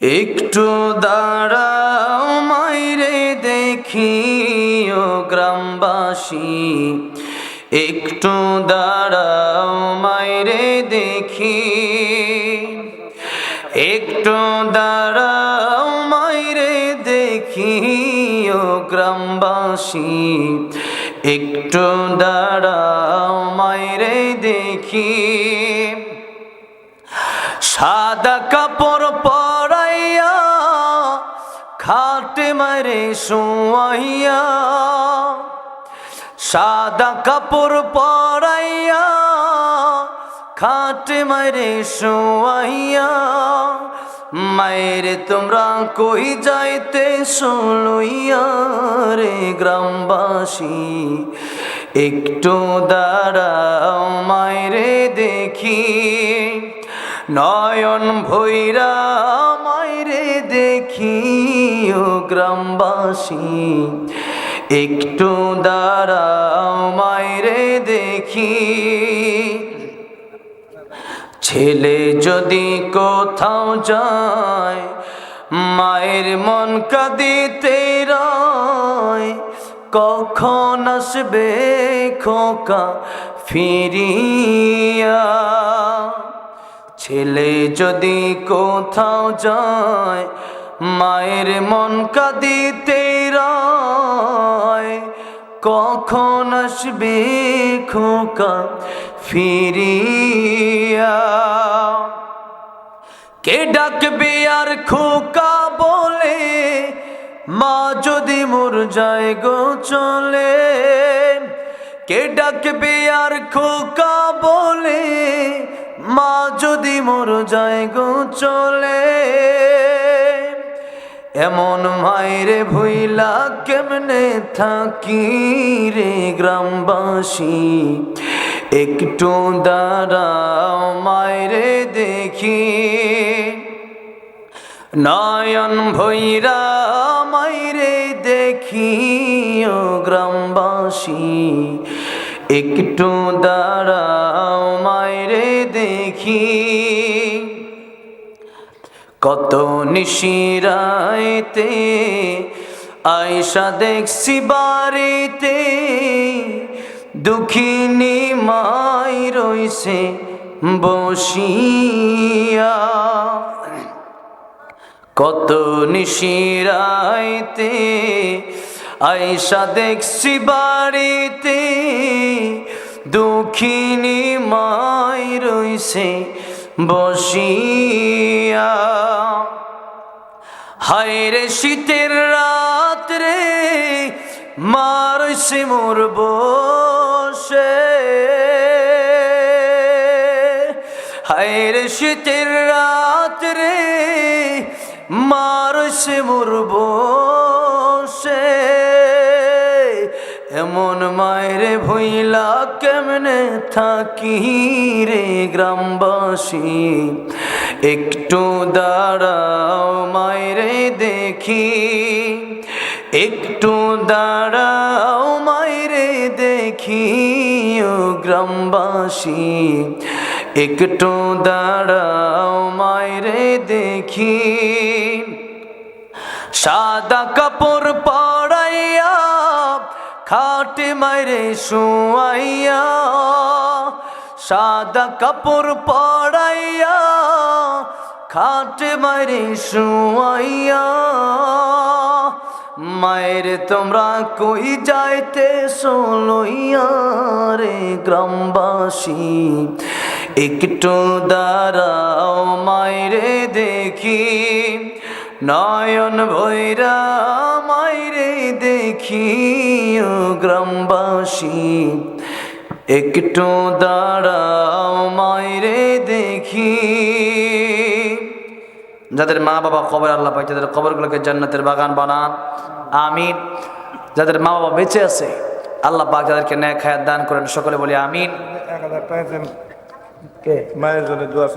একটু দাঁড়াও মাইরে দেখি ও গ্রামবাসী। একটু দাঁড়াও মাইরে দেখি। একটু দাঁড়াও মাইরে দেখি ও গ্রামবাসী। একটু দাঁড়াও মাইরে দেখি। সাদা কাপড় খাটে মারে শোয়াইয়া সাদা কাপড় পরাইয়া, খাটে মারে শোয়াইয়া মায়ের তোমরা কই যাইতে শুলইয়া রে গ্রামবাসী? একটু দাঁড়াও মায়েরে দেখি, নয়ন ভৈরা মাইরে দেখি। ও গ্রামবাসী, একটু দাঁড়াও মাইরে দেখি। ছেলে যদি কোথাও যায়, মায়ের মন কাঁদিতে রয়। কখন আসবে খোকা ফিরিয়া? ছেলে যদি কোথাও যায় মায়ের মন কাঁদিতে কখন আসবে খোকা ফিরিয়া? কে ডাকবে আর খোকা বলে? মা যদি মোর যায় গো চলে। কে ডাকবে আর খোকা বলে? মা যদি মোর যায় গো চলে। এমন মায়েরে ভুইলা কেমনে থাকি রে গ্রামবাসী? একটু দাঁড়াও মায়েরে দেখি। নয়ন ভৈরা মাইরে দেখি ও গ্রামবাসী। একটু দাঁড়াও মাইরে দেখি। কত নিশিরাইতে আয়সা দেখছি বাড়িতে, দুঃখিনী মাই রইছে বসিয়া। কত নিশিরাইতে আয়সা দেখছি বাড়িতে, দুঃখিনী মাই রইছে বসিয়া। হায়রে শীতের রাত রে মোর বসে। হায়রে শীতের রাত রে মোর বসে। এমন মায়েরে ভইলা কেমনে থাকি রে গ্রামবাসী? একটু দাঁড়াও মায়েরে দেখি। একটু দাঁড়াও মায়েরে দেখি ও গ্রামবাসী। একটু দাঁড়াও মায়েরে দেখি। সাদা কাপড় পড়াইয়া খাটে মাইরে শুয়াইয়া, সাদা কাপড় পড়াইয়া খাটে মাইরে শুয়াইয়া, মায়ের তোমরা কই যাইতে সোলইয়া রে গ্রামবাসী? একটু দাঁড়াও মায়েরে দেখি। নয়ন ভৈরা মাইরে দেখি গ্রামবাসী। একটু দাঁড়াও মাইরে দেখি। যাদের মা বাবা কবর আল্লাহ পাই যাদের কবরগুলোকে জান্নাতের বাগান বানান। আমিন। যাদের মা বাবা বেঁচে আছে, আল্লাহ পাক যাদেরকে ন্যায় খায়াত দান করেন। সকলে বলি আমিন। এক হাজার মায়ের জন্য দোয়া